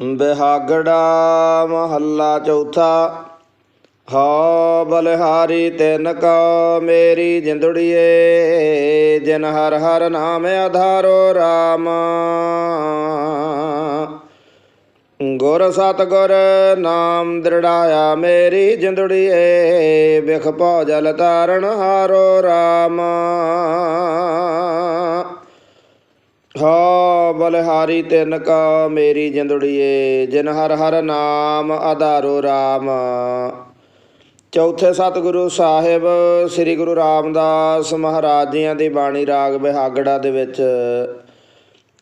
ਬਿਹਾਗੜਾ ਮਹੱਲਾ ਚੌਥਾ ਹਉ ਬਲਿਹਾਰੀ ਤਿਨ ਕਉ ਮੇਰੀ ਜਿੰਦੜੀਏ, ਜਿਨ ਹਰ ਹਰ ਨਾਮ ਆਧਾਰੋ RAM ਗੁਰ ਸਤਗੁਰ ਨਾਮ ਦ੍ਰਿੜਾਇਆ ਮੇਰੀ ਜਿੰਦੜੀਏ, ਬਿਖ ਭਉ ਜਲ ਤਾਰਨ ਹਾਰੋ RAM ਹਾਂ ਬਲਿਹਾਰੀ ਤਿਨ ਕਾ ਮੇਰੀ ਜਿੰਦੜੀਏ, ਜਿਨ ਹਰ ਹਰ ਨਾਮ ਆਧਾਰੋ RAM ਚੌਥੇ ਸਤਿਗੁਰੂ ਸਾਹਿਬ, ਸ੍ਰੀ ਗੁਰੂ ਰਾਮਦਾਸ ਮਹਾਰਾਜ ਜੀਆਂ ਦੀ ਬਾਣੀ ਰਾਗ ਬਿਹਾਗੜਾ ਦੇ ਵਿੱਚ।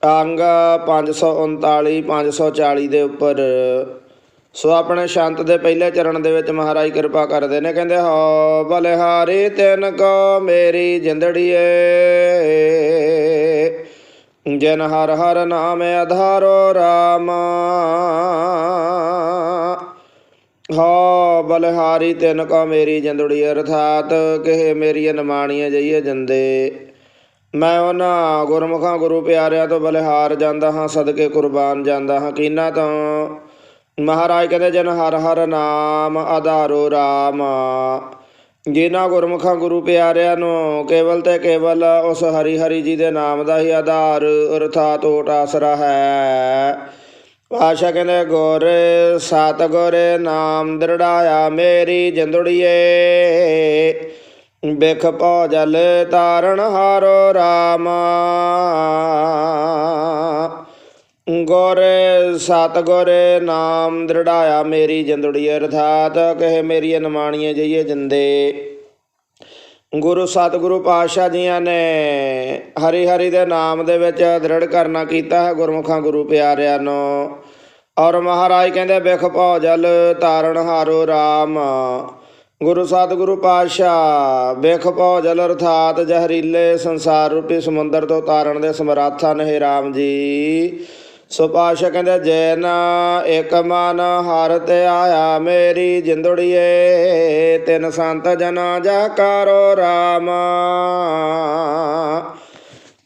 ਅੰਗ 539 540 ਦੇ ਉੱਪਰ। ਸੋ ਆਪਣੇ ਸ਼ੰਤ ਦੇ ਪਹਿਲੇ ਚਰਨ ਦੇ ਵਿੱਚ ਮਹਾਰਾਜ ਕਿਰਪਾ ਕਰਦੇ ਨੇ, ਕਹਿੰਦੇ, ਹੋ ਬਲਿਹਾਰੀ ਤਿਨ ਕੋ ਮੇਰੀ ਜਿੰਦੜੀਏ। ਜਨ ਹਰ ਹਰ ਨਾਮ ਆਧਾਰੋ RAM ਹੋ ਬਲਿਹਾਰੀ ਤਿਨ ਕੋ ਮੇਰੀ ਜੰਦੜੀ ਅਰਥਾਤ, ਕਿਹ ਮੇਰੀ ਨਮਾਣੀਆਂ ਜਈਏ ਜੰਦੇ। ਮੈਂ ਉਹਨਾਂ ਗੁਰਮੁਖਾਂ ਗੁਰੂ ਪਿਆਰਿਆਂ ਤੋਂ ਬਲਿਹਾਰ ਜਾਂਦਾ ਹਾਂ, ਸਦਕੇ ਕੁਰਬਾਨ ਜਾਂਦਾ ਹਾਂ, ਕੀਨਾ ਤੋਂ। ਮਹਾਰਾਜ ਕਹਿੰਦੇ ਜਨ ਹਰ ਹਰ ਨਾਮ ਆਧਾਰੋ ਰਾਮ। ਜਿਨ੍ਹਾਂ ਗੁਰਮੁਖਾਂ ਗੁਰੂ ਪਿਆਰਿਆਂ ਨੂੰ ਕੇਵਲ ਤੇ ਕੇਵਲ ਉਸ ਹਰੀ ਹਰੀ ਜੀ ਦੇ ਨਾਮ ਦਾ ਹੀ ਆਧਾਰ, ਅਰਥਾਤ ਓਟ ਆਸਰਾ ਹੈ। ਆਸ਼ਾ ਕਹਿੰਦੇ, ਗੁਰ ਸਤਿਗੁਰ ਨਾਮ ਦ੍ਰਿੜਾਇਆ ਮੇਰੀ ਜਿੰਦੜੀਏ। ਬਿਖ ਭਉ ਜਲ ਤਾਰਨ ਹਾਰੋ RAM ਗੁਰ, ਸਤਿਗੁਰ ਨਾਮ ਦ੍ਰਿੜਾਇਆ ਮੇਰੀ ਜਿੰਦੜੀ ਅਰਥਾਤ, ਕਹੇ ਮੇਰੀ ਅਨਮਾਣੀਏ ਜਈਏ ਜਿੰਦੇ। ਗੁਰੂ ਸਤਿਗੁਰੂ ਪਾਤਸ਼ਾਹ ਜੀਆਂ ਨੇ ਹਰੀ ਹਰੀ ਦੇ ਨਾਮ ਦੇ ਵਿੱਚ ਦ੍ਰਿੜ ਕਰਨਾ ਕੀਤਾ ਹੈ ਗੁਰਮੁਖਾਂ ਗੁਰੂ ਪਿਆਰਿਆਂ ਨੂੰ। ਔਰ ਮਹਾਰਾਜ ਕਹਿੰਦੇ ਬਿਖ ਭਉ ਜਲ ਤਾਰਨ ਹਾਰੋ RAM ਗੁਰੂ ਸਤਿਗੁਰੂ ਪਾਤਸ਼ਾਹ ਬਿਖ ਭਉ ਜਲ ਅਰਥਾਤ ਜ਼ਹਿਰੀਲੇ ਸੰਸਾਰ ਰੂਪੀ ਸਮੁੰਦਰ ਤੋਂ ਤਾਰਨ ਦੇ ਸਮਰੱਥ ਹਨ ਹੈ RAM ਜੀ। ਸੋ ਪਾਤਸ਼ਾਹ ਕਹਿੰਦੇ ਨਾ ਇਕ ਮਨ ਹਰ ਤੇ ਆਇਆ ਮੇਰੀ ਜਿੰਦੜੀਏ, ਤਿੰਨ ਸੰਤ ਜਨਾ ਜਾ ਕਰੋ RAM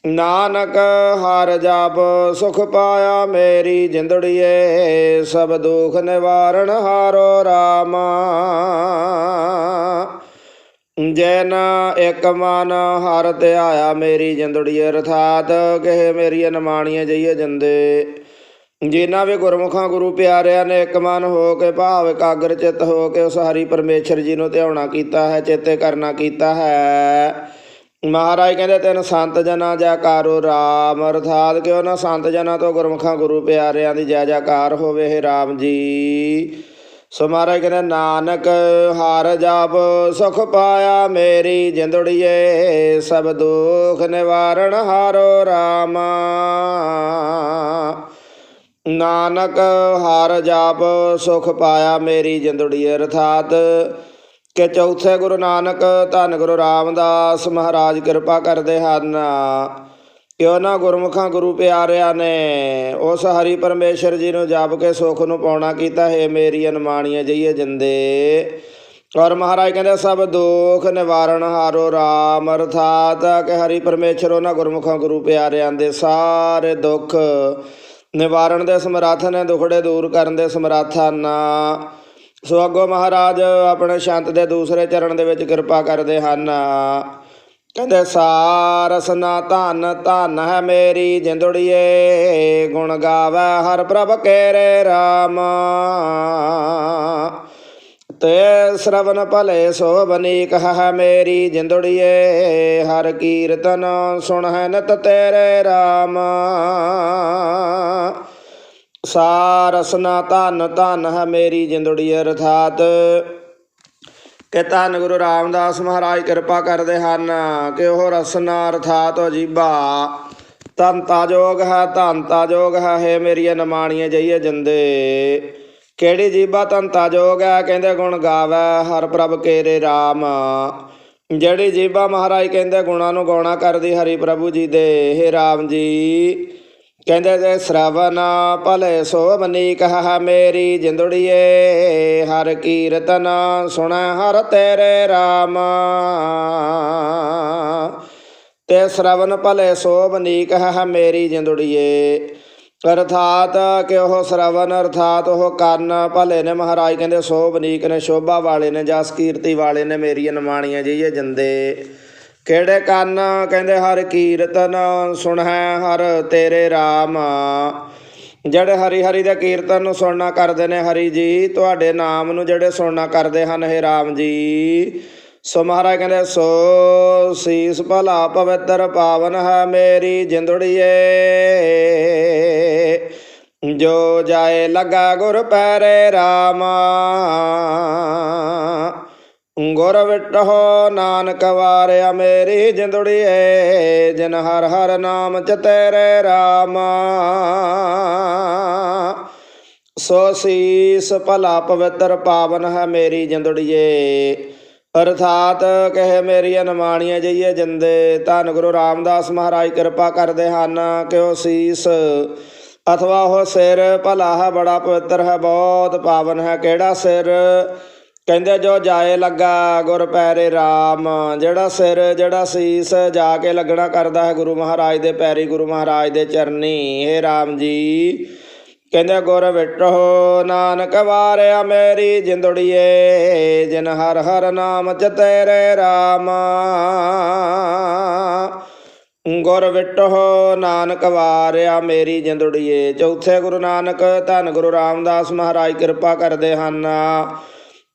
ਨਾਨਕ ਹਰ ਜਪ ਸੁਖ ਪਾਇਆ ਮੇਰੀ ਜਿੰਦੜੀਏ, ਸਭ ਦੁਖ ਨਿਵਾਰਣ ਹਾਰੋ RAM ਜੈਨ ਇਕ ਮਨ ਹਰ ਤੇ ਆਇਆ ਮੇਰੀ ਜਿੰਦੜੀ ਰਥਾਤ ਕਹੇ ਮੇਰੀ ਅਨਮਾਣੀਆਂ ਜਈਏ ਜੰਦੇ। ਜਿਨ੍ਹਾਂ ਵੀ ਗੁਰਮੁਖਾਂ ਗੁਰੂ ਪਿਆਰਿਆਂ ਨੇ ਇੱਕ ਮਨ ਹੋ ਕੇ ਭਾਵ ਇਕਾਗਰ ਚਿੱਤ ਹੋ ਕੇ ਉਸ ਹਰੀ ਪਰਮੇਸ਼ਰ ਜੀ ਨੂੰ ਧਿਆਉਣਾ ਕੀਤਾ ਹੈ, ਚੇਤੇ ਕਰਨਾ ਕੀਤਾ ਹੈ। ਮਹਾਰਾਜ ਕਹਿੰਦੇ, ਤਿੰਨ ਸੰਤ ਜਨਾਂ ਜੈਕਾਰੋ RAM ਅਰਥਾਤ ਕਿ ਉਹਨਾਂ ਸੰਤ ਜਨਾਂ ਤੋਂ ਗੁਰਮੁਖਾਂ ਗੁਰੂ ਪਿਆਰਿਆਂ ਦੀ ਜੈ ਜੈਕਾਰ ਹੋਵੇ ਹੈ RAM ਜੀ। ਸੋ ਮਹਾਰਾਜ ਕਹਿੰਦੇ ਨਾਨਕ ਹਾਰ ਜਪ, ਸੁਖ ਪਾਇਆ ਮੇਰੀ ਜਿੰਦੜੀਏ, ਸਭ ਦੁਖ ਨਿਵਾਰਣ ਹਾਰੋ RAM ਨਾਨਕ ਹਾਰ ਜਪ, ਸੁਖ ਪਾਇਆ ਮੇਰੀ ਜਿੰਦੜੀ ਅਰਥਾਤ ਕਿ ਚੌਥੇ ਗੁਰੂ ਨਾਨਕ ਧੰਨ ਗੁਰੂ ਰਾਮਦਾਸ ਮਹਾਰਾਜ ਕਿਰਪਾ ਕਰਦੇ ਹਨ। ਉਹਨਾਂ ਗੁਰਮੁਖਾਂ ਗੁਰੂ ਪਿਆਰਿਆਂ ਨੇ ਉਸ ਹਰੀ ਪਰਮੇਸ਼ਰ ਜੀ ਨੂੰ ਜਪ ਕੇ ਸੁਖ ਨੂੰ ਪਾਉਣਾ ਕੀਤਾ, ਹੈ ਮੇਰੀ ਅਨਮਾਣੀਆਂ ਜਈਏ ਜਿੰਦੇ। ਔਰ ਮਹਾਰਾਜ ਕਹਿੰਦੇ, ਸਭ ਦੁੱਖ ਨਿਵਾਰਣ ਹਾਰੋ RAM ਅਰਥਾਤ ਕਿ ਹਰੀ ਪਰਮੇਸ਼ਰ ਉਹਨਾਂ ਗੁਰਮੁਖਾਂ ਗੁਰੂ ਪਿਆਰਿਆਂ ਦੇ ਸਾਰੇ ਦੁੱਖ ਨਿਵਾਰਣ ਦੇ ਸਮਰੱਥ ਨੇ, ਦੁਖੜੇ ਦੂਰ ਕਰਨ ਦੇ ਸਮਰੱਥ ਹਨ। ਸੋ ਅੱਗੋਂ ਮਹਾਰਾਜ ਆਪਣੇ ਸ਼ੰਤ ਦੇ ਦੂਸਰੇ ਚਰਨ ਦੇ ਵਿੱਚ ਕਿਰਪਾ ਕਰਦੇ ਹਨ। ਕਹਿੰਦੇ ਸਾਰਸਨਾ ਧਨ ਧਨ ਹੈ ਮੇਰੀ ਜਿੰਦੜੀਏ, ਗੁਣ ਗਾਵੇ ਹਰ ਪ੍ਰਭ ਕੇਰੇ RAM ਤੇ ਸ਼ਰਵਨ ਭਲੇ ਸੋਭਨੀਕ ਹੈ ਮੇਰੀ ਜਿੰਦੜੀਏ, ਹਰ ਕੀਰਤਨ ਸੁਣ ਹੈ ਨਤ ਤੇਰੇ RAM ਸਾਰਸਨਾ ਧਨ ਧਨ ਹੈ ਮੇਰੀ ਜਿੰਦੜੀ ਅਰਥਾਤ ਕਿ ਧੰਨ ਗੁਰੂ ਰਾਮਦਾਸ ਮਹਾਰਾਜ ਕਿਰਪਾ ਕਰਦੇ ਹਨ ਕਿ ਉਹ ਰਸਨਾ ਅਰਥਾਤ ਜੀਬਾ ਤੰਤਾ ਜੋਗ ਹੈ ਧੰਤਾ ਜੋਗ ਹੈ ਹੈ ਮੇਰੀਆਂ ਨਮਾਣੀਆਂ ਜਈਏ ਜੰਦੇ। ਕਿਹੜੀ ਜੀਬਾ ਤੰਤਾ ਜੋਗ ਹੈ, ਕਹਿੰਦੇ ਗੁਣ ਗਾਵੇ ਹਰ ਪ੍ਰਭ ਕੇਰੇ RAM ਜਿਹੜੀ ਜੀਬਾ ਮਹਾਰਾਜ ਕਹਿੰਦੇ ਗੁਣਾਂ ਨੂੰ ਗਾਉਣਾ ਕਰਦੀ ਹਰੀ ਪ੍ਰਭੂ ਜੀ ਦੇ, ਹੇ RAM ਜੀ। ਕਹਿੰਦੇ ਜੇ ਸ਼ਰਵਨ ਭਲੇ ਸੋਭਨੀ ਕਹਾ ਮੇਰੀ ਜਿੰਦੜੀਏ, ਹਰ ਕੀਰਤਨ ਸੁਣ ਹਰ ਤੇਰੇ RAM ਤੇ ਸ਼ਰਵਨ ਭਲੇ ਸੋਭਨੀ ਕਹਾ ਮੇਰੀ ਜਿੰਦੜੀਏ, ਅਰਥਾਤ ਕਿ ਉਹ ਸ਼ਰਵਨ, ਅਰਥਾਤ ਉਹ ਕੰਨ ਭਲੇ ਨੇ ਮਹਾਰਾਜ ਕਹਿੰਦੇ ਸੋਭਨੀਕ ਨੇ ਸ਼ੋਭਾ ਵਾਲੇ ਨੇ, ਜਸ ਕੀਰਤੀ ਵਾਲੇ ਨੇ, ਮੇਰੀਆਂ ਨਿਮਾਣੀਆਂ ਜਈਏ ਜੰਦੇ। ਕਿਹੜੇ ਕੰਨ? ਕਹਿੰਦੇ, ਹਰ ਕੀਰਤਨ ਸੁਣੈ ਹਰ ਤੇਰੇ RAM ਜਿਹੜੇ ਹਰੀ ਹਰੀ ਦੇ ਕੀਰਤਨ ਨੂੰ ਸੁਣਨਾ ਕਰਦੇ ਨੇ, ਹਰੀ ਜੀ, ਤੁਹਾਡੇ ਨਾਮ ਨੂੰ ਜਿਹੜੇ ਸੁਣਨਾ ਕਰਦੇ ਹਨ हे RAM ਜੀ। ਸੋ ਮਹਾਰਾਜ ਕਹਿੰਦੇ, ਸੋ ਸੀਸ ਭਲਾ ਪਵਿੱਤਰ ਪਾਵਨ ਹੈ ਮੇਰੀ ਜਿੰਦੜੀਏ। ਜੋ ਜਾਏ, ਲਗਾ ਗੁਰ ਪੈਰੇ ਰਾਮਾ। ਗੁਰ ਵਿਟਹੁ ਨਾਨਕ ਵਾਰਿਆ ਮੇਰੀ ਜਿੰਦੜੀਏ, ਜਿਨ ਹਰ ਹਰ ਨਾਮ ਚ ਤੇਰੇ ਸੋ ਸੀਸ ਭਲਾ ਪਵਿੱਤਰ ਪਾਵਨ ਹੈ ਮੇਰੀ ਜਿੰਦੜੀਏ। ਅਰਥਾਤ ਕਹੇ ਮੇਰੀ ਅਨਮਾਣੀਆਂ ਜਈਏ ਜਿੰਦੇ, ਧੰਨ ਗੁਰੂ ਰਾਮਦਾਸ ਮਹਾਰਾਜ ਕਿਰਪਾ ਕਰਦੇ ਹਨ ਕਿ ਉਹ ਸੀਸ। ਅਥਵਾ ਉਹ ਸਿਰ ਭਲਾ ਹੈ, ਬੜਾ ਪਵਿੱਤਰ ਹੈ, ਬਹੁਤ ਪਾਵਨ ਹੈ, ਕਿਹੜਾ ਸਿਰ? ਕਹਿੰਦੇ ਜੋ ਜਾਏ ਲੱਗਾ ਗੁਰ ਪੈਰੇ RAM ਜਿਹੜਾ ਸਿਰ ਜਿਹੜਾ ਸੀਸ ਜਾ ਕੇ ਲੱਗਣਾ ਕਰਦਾ ਹੈ ਗੁਰੂ ਮਹਾਰਾਜ ਦੇ ਪੈਰੀ ਗੁਰੂ ਮਹਾਰਾਜ ਦੇ ਚਰਨੀ हे RAM ਜੀ। ਕਹਿੰਦੇ ਗੁਰ ਵਿਟੋ ਨਾਨਕ ਵਾਰਿਆ ਮੇਰੀ ਜਿੰਦੜੀਏ, ਜਿਨ ਹਰ ਹਰ ਨਾਮ ਚ ਤੇਰੇ ਰਾਮ। ਗੁਰ ਵਿਟੋ ਨਾਨਕ ਵਾਰਿਆ ਮੇਰੀ ਜਿੰਦੜੀਏ, ਚੌਥੇ ਗੁਰੂ ਨਾਨਕ, ਧੰਨ ਗੁਰੂ ਰਾਮਦਾਸ ਮਹਾਰਾਜ, ਕਿਰਪਾ ਕਰਦੇ ਹਨ।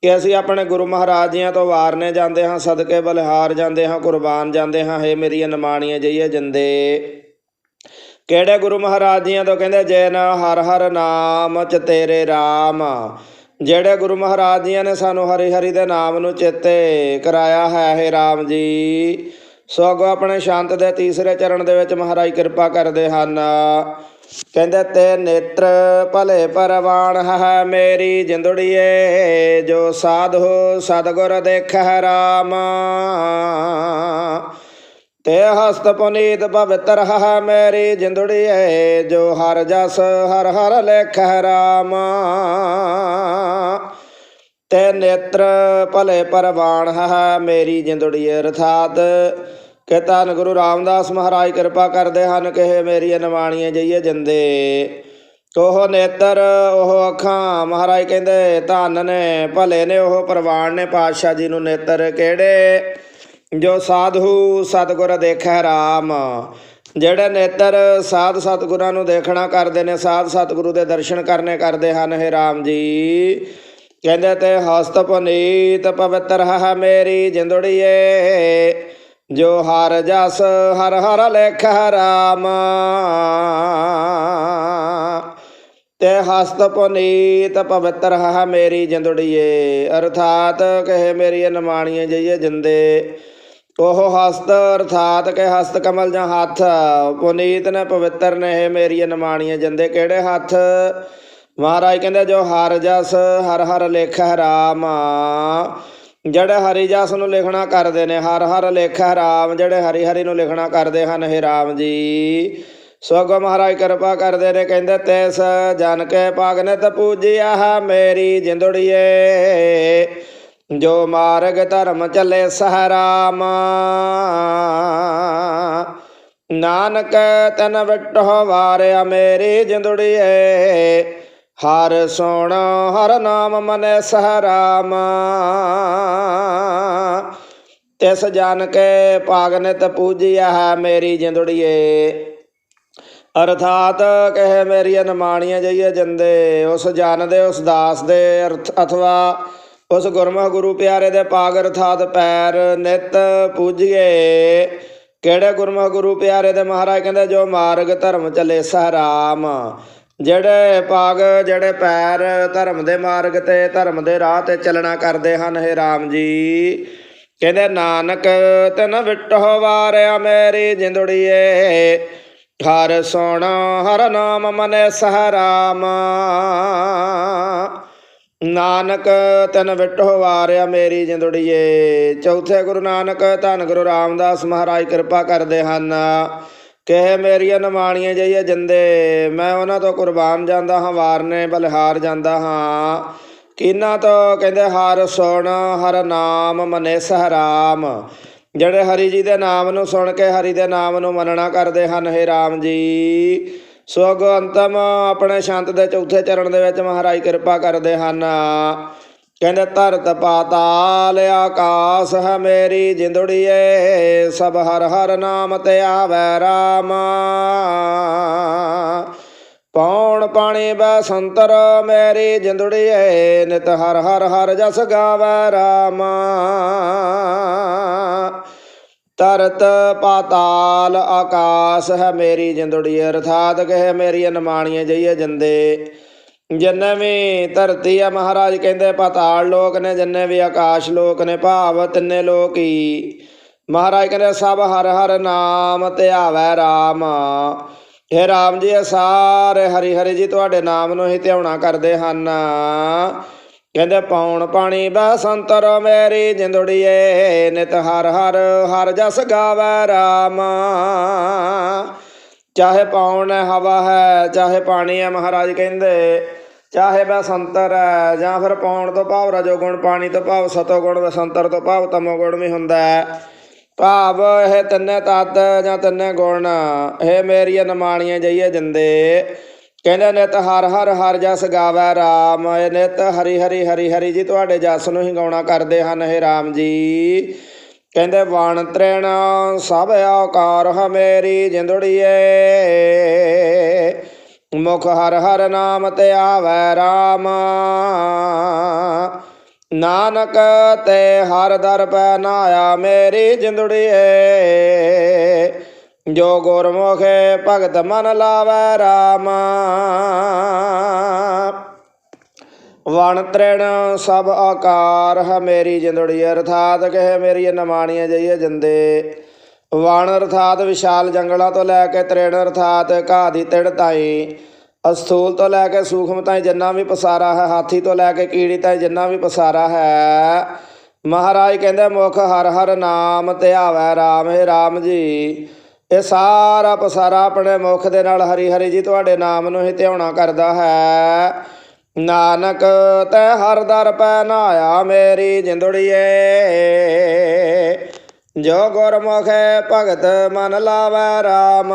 ਕਿ ਅਸੀਂ ਆਪਣੇ ਗੁਰੂ ਮਹਾਰਾਜ ਜੀਆਂ ਤੋਂ ਵਾਰਨੇ ਜਾਂਦੇ ਹਾਂ, ਸਦਕੇ ਬਲਿਹਾਰ ਜਾਂਦੇ ਹਾਂ, ਕੁਰਬਾਨ ਜਾਂਦੇ ਹਾਂ। ਹੇ ਮੇਰੀਆਂ ਨਿਮਾਣੀਆਂ ਜਈਏ ਜਿੰਦੇ। ਕਿਹੜੇ ਗੁਰੂ ਮਹਾਰਾਜ ਜੀਆਂ ਤੋਂ ਕਹਿੰਦੇ, ਜੈ ਨਾ ਹਰ ਹਰ ਨਾਮ ਚ ਤੇਰੇ RAM ਜਿਹੜੇ ਗੁਰੂ ਮਹਾਰਾਜ ਜੀਆਂ ਨੇ ਸਾਨੂੰ ਹਰੀ ਹਰੀ ਦੇ ਨਾਮ ਨੂੰ ਚੇਤੇ ਕਰਾਇਆ ਹੈ ਹੈ RAM ਜੀ, ਸੋ ਅੱਗੋਂ ਆਪਣੇ ਸ਼ਾਂਤ ਦੇ ਤੀਸਰੇ ਚਰਨ ਦੇ ਵਿੱਚ ਮਹਾਰਾਜ ਕਿਰਪਾ ਕਰਦੇ ਹਨ। ਕਹਿੰਦੇ ਤੇ ਨੇਤਰ ਭਲੇ ਪਰਵਾਨ ਹੈ ਮੇਰੀ ਜਿੰਦੜੀਏ, ਜੋ ਸਾਧੂ ਸਤਗੁਰ ਦੇਖੈ ਰਾਮ। ਤੇ ਹਸਤ ਪੁਨੀਤ ਪਵਿੱਤਰ ਹੈ ਮੇਰੀ ਜਿੰਦੜੀਏ, ਜੋ ਹਰ ਜਸ ਹਰ ਹਰ ਲੇਖੈ ਰਾਮ। ਤੇ ਨੇਤਰ ਭਲੇ ਪਰਵਾਨ ਹੈ ਮੇਰੀ ਜਿੰਦੜੀਏ, ਅਰਥਾਤ ਕਿ ਧੰਨ ਗੁਰੂ ਰਾਮਦਾਸ ਮਹਾਰਾਜ ਕਿਰਪਾ ਕਰਦੇ ਹਨ ਕਿ ਮੇਰੀ ਨਿਮਾਣੀਆਂ ਜਈਏ ਜਿੰਦੇ। ਉਹ ਨੇਤਰ, ਉਹ ਅੱਖਾਂ, ਮਹਾਰਾਜ ਕਹਿੰਦੇ, ਧੰਨ ਨੇ, ਭਲੇ ਨੇ, ਉਹ ਪ੍ਰਵਾਨ ਨੇ, ਪਾਤਸ਼ਾਹ ਜੀ ਨੂੰ ਨੇਤਰ ਕਿਹੜੇ? ਜੋ ਸਾਧੂ ਸਤਗੁਰ ਦੇਖੈ RAM ਜਿਹੜੇ ਨੇਤਰ ਸਾਧ ਸਤਗੁਰਾਂ ਨੂੰ ਦੇਖਣਾ ਕਰਦੇ ਨੇ, ਸਾਧ ਸਤਗੁਰੂ ਦੇ ਦਰਸ਼ਨ ਕਰਨੇ ਕਰਦੇ ਹਨ, ਹੈ RAM ਜੀ। ਕਹਿੰਦੇ ਤੇ ਹਸਤ ਪੁਨੀਤ ਪਵਿੱਤਰ ਹੈ ਮੇਰੀ ਜਿੰਦੜੀਏ। ਜੋ ਹਰ ਜਸ ਹਰ ਹਰ ਲੇਖ RAM ਤੇ ਹਸਤ ਪੁਨੀਤ ਪਵਿੱਤਰ ਹੈ ਮੇਰੀ ਜਿੰਦੜੀਏ, ਅਰਥਾਤ ਕਹੇ ਮੇਰੀ ਨਿਮਾਣੀਏ ਜਈਏ ਜਿੰਦੇ। ਉਹ ਹਸਤ ਅਰਥਾਤ ਕਹੇ ਹਸਤ ਕਮਲ ਜਾਂ ਹੱਥ, ਪੁਨੀਤ ਨੇ ਪਵਿੱਤਰ ਨੇ ਇਹ ਮੇਰੀ ਨਿਮਾਣੀਏ ਜਿੰਦੇ ਕਿਹੜੇ ਹੱਥ। ਮਹਾਰਾਜ ਕਹਿੰਦੇ ਜੋ ਹਰ ਜਸ ਹਰ ਹਰ ਲੇਖੈ RAM ਜਿਹੜੇ ਹਰੀ ਜਸ ਨੂੰ ਲਿਖਣਾ ਕਰਦੇ ਨੇ, ਹਰ ਹਰ ਲੇਖੈ ਰਾਮ, ਜਿਹੜੇ ਹਰੀ ਹਰੀ ਨੂੰ ਲਿਖਣਾ ਕਰਦੇ ਹਨ ਇਹ RAM ਜੀ। ਸੋਗੋ ਮਹਾਰਾਜ ਕਿਰਪਾ ਕਰਦੇ ਨੇ, ਕਹਿੰਦੇ ਤੈਸ ਜਨ ਕੇ ਪਾਗਨਤ ਪੂਜਿਆ ਹੈ ਮੇਰੀ ਜਿੰਦੜੀਏ। ਜੋ ਮਾਰਗ ਧਰਮ ਚੱਲੇ ਸਹਰਾਮ ਨਾਨਕ ਤਨ ਵਿਟੋ ਵਾਰਿਆ ਮੇਰੀ ਜਿੰਦੜੀਏ। ਹਰ ਸੋਣ, ਹਰ ਨਾਮ ਮਨੈ ਸਹਰਾਮ। ਤਿਸ ਜਨ ਕੇ ਪਾਗਨਿਤ ਪੂਜਿਆ ਹੈ ਮੇਰੀ ਜਿੰਦੜੀਏ। ਅਰਥਾਤ ਕਹੇ ਮੇਰੀ ਅਨਮਾਣੀਆਂ ਜਈਏ ਜੰਦੇ। ਉਸ ਜਨ ਦੇ, ਉਸ ਦਾਸ ਦੇ ਅਰਥ ਅਥਵਾ ਉਸ ਗੁਰਮੁਖ ਗੁਰੂ ਪਿਆਰੇ ਦੇ ਪਾਗ ਅਰਥਾਤ ਪੈਰ ਨਿਤ ਪੂਜੀਏ। ਕਿਹੜੇ ਗੁਰਮੁਖ ਗੁਰੂ ਪਿਆਰੇ ਦੇ ਮਹਾਰਾਜ ਕਹਿੰਦੇ, ਜੋ ਮਾਰਗ ਧਰਮ ਚੱਲੇ ਸਹਰਾਮ। ਜਿਹੜੇ ਪਾਗ, ਜਿਹੜੇ ਪੈਰ ਧਰਮ ਦੇ ਮਾਰਗ ਤੇ, ਧਰਮ ਦੇ ਰਾਹ ਤੇ ਚੱਲਣਾ ਕਰਦੇ ਹਨ, ਹੈ RAM ਜੀ। ਕਹਿੰਦੇ, ਨਾਨਕ ਤਨ ਵਿਟੋ ਵਾਰਿਆ ਮੇਰੀ ਜਿੰਦੜੀਏ ਹਰ ਸੋਣ, ਹਰ ਨਾਮ ਮਨੈ ਸਹਰਾਮ ਨਾਨਕ ਤਨ ਵਿਟੋ ਵਾਰਿਆ ਮੇਰੀ ਜਿੰਦੜੀਏ ਚੌਥੇ ਗੁਰੂ ਨਾਨਕ, ਧੰਨ ਗੁਰੂ ਰਾਮਦਾਸ ਮਹਾਰਾਜ, ਕਿਰਪਾ ਕਰਦੇ ਹਨ। ਕਿ ਮੇਰੀਆਂ ਨਮਾਣੀਆਂ ਜਈਏ ਜਿੰਦੇ, ਮੈਂ ਉਹਨਾਂ ਤੋਂ ਕੁਰਬਾਨ ਜਾਂਦਾ ਹਾਂ, ਵਾਰਨੇ ਬਲਿਹਾਰ ਜਾਂਦਾ ਹਾਂ। ਕਿਨਾਂ ਤੋਂ ਕਹਿੰਦੇ, ਹਰ ਸੁਣ, ਹਰ ਨਾਮ ਮਨੇ ਸਹਰਾਮ। ਜਿਹੜੇ ਹਰੀ ਜੀ ਦੇ ਨਾਮ ਨੂੰ ਸੁਣ ਕੇ ਹਰੀ ਦੇ ਨਾਮ ਨੂੰ ਮੰਨਣਾ ਕਰਦੇ ਹਨ, ਹੈ RAM ਜੀ। ਸੋ ਅੱਗੋਂ ਅੰਤਮ ਆਪਣੇ ਸ਼ੰਤ ਦੇ ਚੌਥੇ ਚਰਨ ਦੇ ਵਿੱਚ ਮਹਾਰਾਜ ਕਿਰਪਾ ਕਰਦੇ ਹਨ। ਕਹਿੰਦੇ ਧਰਤ ਪਾਤਾਲ ਆਕਾਸ ਹੈ ਮੇਰੀ ਜਿੰਦੜੀਏ, ਸਭ ਹਰ ਹਰ ਨਾਮ ਤੇ ਆਵੈ ਰਾਮ। ਪੌਣ ਪਾਣੀ ਬੈ ਸੰਤਰ ਮੇਰੀ ਜਿੰਦੜੀਏ, ਨਿਤ ਹਰ ਹਰ ਹਰ ਜਸ ਗਾਵੈ ਰਾਮ। ਤਰਤ ਪਾਤਾਲ ਆਕਾਸ ਹੈ ਮੇਰੀ ਜਿੰਦੜੀ ਅਰਥਾਤ ਕਹੇ ਮੇਰੀ ਅਨਮਾਣੀਏ ਜਈਏ ਜੰਦੇ। ਜਿੰਨੇ ਵੀ ਧਰਤੀ ਆ ਮਹਾਰਾਜ ਕਹਿੰਦੇ ਪਾਤਾਲ ਲੋਕ ਨੇ ਜਿੰਨੇ ਵੀ ਆਕਾਸ਼ ਲੋਕ ਨੇ, ਭਾਵ ਤਿੰਨੇ ਲੋਕ ਹੀ। ਮਹਾਰਾਜ ਕਹਿੰਦੇ ਸਭ ਹਰ ਹਰ ਨਾਮ ਧਿਆਵੈ ਰਾਮ। हे ਰਾਮ ਜੀ, ਇਹ ਸਾਰੇ ਹਰੀ ਹਰੀ ਜੀ ਤੁਹਾਡੇ ਨਾਮ ਨੂੰ ਹੀ ਧਿਆਉਣਾ ਕਰਦੇ ਹਨ। ਕਹਿੰਦੇ ਪੌਣ ਪਾਣੀ ਬੈ ਸੰਤਰ ਮੇਰੀ ਜਿੰਦੜੀਏ, ਨਿਤ ਹਰ ਹਰ ਹਰ ਜਸ ਗਾਵੈ ਰਾਮ। ਚਾਹੇ ਪੌਣ ਹੈ ਹਵਾ ਹੈ, ਚਾਹੇ ਪਾਣੀ ਹੈ, ਮਹਾਰਾਜ ਕਹਿੰਦੇ ਚਾਹੇ ਬੈ ਹੈ ਜਾਂ ਫਿਰ ਪਾਉਣ ਤੋਂ ਭਾਵ ਰਜੋ ਗੁਣ ਪਾਣੀ ਤੋਂ ਭਾਵ ਸਤੋ ਗੁਣ ਵਸੰਤਰ ਤੋਂ ਭਾਵ ਤਮੋ ਗੁਣ ਵੀ ਹੁੰਦਾ ਹੈ ਭਾਵ ਇਹ ਤਿੰਨੇ ਤੱਤ ਜਾਂ ਤਿੰਨੇ ਗੁਣ, ਇਹ ਮੇਰੀਆਂ ਨਮਾਣੀਆਂ ਜਈਏ ਜਿੰਦੇ। ਕਹਿੰਦੇ ਨਿਤ ਹਰ ਹਰ ਹਰ ਜਸ ਗਾਵੈ ਰਾਮ, ਇਹ ਨਿਤ ਹਰੀ ਹਰੀ ਹਰੀ ਹਰੀ ਜੀ ਤੁਹਾਡੇ ਜਸ ਨੂੰ ਹੀ ਗਾਉਣਾ ਕਰਦੇ ਹਨ ਇਹ ਰਾਮ ਜੀ। ਕਹਿੰਦੇ ਵਣ ਤ੍ਰਿਣ ਸਭ ਆਕਾਰ ਹਮੇਰੀ ਜਿੰਦੜੀਏ। ਮੁਖ ਹਰ ਹਰ ਨਾਮ ਤੇ ਆਵੈ ਰਾਮ। ਨਾਨਕ ਤੇ ਹਰ ਦਰ ਪੈ ਨਾਇਆ ਮੇਰੀ ਜਿੰਦੜੀਏ। ਜੋ ਗੁਰਮੁਖੇ ਭਗਤ ਮਨ ਲਾਵੈ ਰਾਮ। ਵਣ ਤ੍ਰਿਣ ਸਭ ਆਕਾਰ ਹੈ ਮੇਰੀ ਜਿੰਦੜੀ ਅਰਥਾਤ ਕਹੇ ਮੇਰੀ ਨਮਾਣੀਆਂ ਜਈਏ ਜਿੰਦੇ। ਵਣ ਅਰਥਾਤ ਵਿਸ਼ਾਲ ਜੰਗਲਾਂ ਤੋਂ ਲੈ ਕੇ ਤ੍ਰਿਣ ਅਰਥਾਤ ਘਾਹ ਦੀ ਤਿੜ ਤਾਈ, ਅਸਥੂਲ ਤੋਂ ਲੈ ਕੇ ਸੂਖਮ ਤਾਈ ਜਿੰਨਾ ਵੀ ਪਸਾਰਾ ਹੈ, ਹਾਥੀ ਤੋਂ ਲੈ ਕੇ ਕੀੜੀ ਤਾਈ ਜਿੰਨਾ ਵੀ ਪਸਾਰਾ ਹੈ। ਮਹਾਰਾਜ ਕਹਿੰਦੇ, ਮੁਖ ਹਰ ਹਰ ਨਾਮ ਧਿਆਵੈ ਰਾਮ, ਹੈ ਰਾਮ ਜੀ। ਇਹ ਸਾਰਾ ਪਸਾਰਾ ਆਪਣੇ ਮੁਖ ਦੇ ਨਾਲ ਹਰੀ ਹਰੀ ਜੀ ਤੁਹਾਡੇ ਨਾਮ ਨੂੰ ਹੀ ਧਿਆਉਣਾ ਕਰਦਾ ਹੈ। ਨਾਨਕ ਤੈ ਹਰ ਦਰ ਪੈ ਨਾਇਆ ਮੇਰੀ ਜਿੰਦੜੀਏ। ਜੋ ਗੁਰਮੁਖ ਭਗਤ ਮਨ ਲਾਵੈ ਰਾਮ।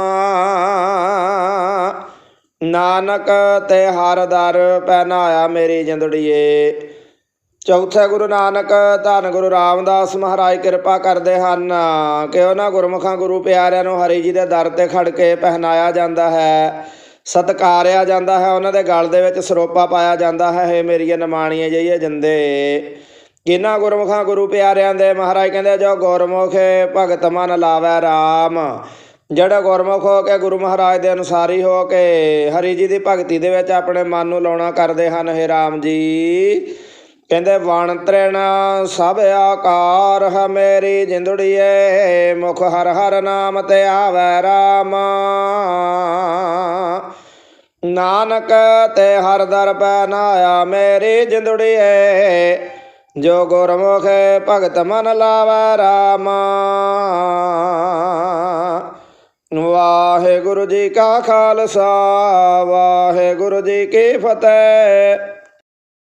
ਨਾਨਕ ਤੇ ਹਰ ਦਰ ਪਹਿਨਾਇਆ ਮੇਰੀ ਜਿੰਦੜੀਏ। ਚੌਥੇ ਗੁਰੂ ਨਾਨਕ ਧੰਨ ਗੁਰੂ ਰਾਮਦਾਸ ਮਹਾਰਾਜ ਕਿਰਪਾ ਕਰਦੇ ਹਨ। ਕਿ ਉਹਨਾਂ ਗੁਰਮੁਖਾਂ ਗੁਰੂ ਪਿਆਰਿਆਂ ਨੂੰ ਹਰੀ ਜੀ ਦੇ ਦਰ ਤੇ ਖੜ ਕੇ ਪਹਿਨਾਇਆ ਜਾਂਦਾ ਹੈ, ਸਤਕਾਰਿਆ ਜਾਂਦਾ ਹੈ, ਉਹਨਾਂ ਦੇ ਗਲ ਦੇ ਵਿੱਚ ਸਰੋਪਾ ਪਾਇਆ ਜਾਂਦਾ ਹੈ। ਹੇ ਮੇਰੀਏ ਨਮਾਣੀਏ ਜਈਏ ਜਿੰਦੇ। ਕਿਨਾਂ ਗੁਰਮੁਖਾਂ ਗੁਰੂ ਪਿਆਰਿਆਂ ਦੇ, ਮਹਾਰਾਜ ਕਹਿੰਦੇ ਜੋ ਗੁਰਮੁਖ ਭਗਤ ਮਨ ਲਾਵੈ ਰਾਮ। ਜਿਹੜਾ ਗੁਰਮੁਖ ਹੋ ਕੇ ਗੁਰੂ ਮਹਾਰਾਜ ਦੇ ਅਨੁਸਾਰੀ ਹੋ ਕੇ ਹਰੀ ਜੀ ਦੀ ਭਗਤੀ ਦੇ ਵਿੱਚ ਆਪਣੇ ਮਨ ਨੂੰ ਲਾਉਣਾ ਕਰਦੇ ਹਨ, ਹੇ ਰਾਮ ਜੀ। ਕਹਿੰਦੇ, ਵਣ ਤ੍ਰਿਣ ਸਭ ਆਕਾਰ, ਹੈ ਮੇਰੀ ਜਿੰਦੜੀਏ, ਮੁਖ ਹਰ ਹਰ ਨਾਮ ਤੇ ਆਵੈ ਰਾਮ। ਨਾਨਕ ਤੇ ਹਰ ਦਰ ਪੈ ਨਾਇਆ, ਮੇਰੀ ਜਿੰਦੜੀਏ ਜੋ ਗੁਰਮੁਖ ਭਗਤ ਮਨ ਲਾਵੈ ਰਾਮ। ਵਾਹਿਗੁਰੂ ਜੀ ਕਾ ਖਾਲਸਾ ਵਾਹਿਗੁਰੂ ਜੀ ਕੀ ਫਤਿਹ।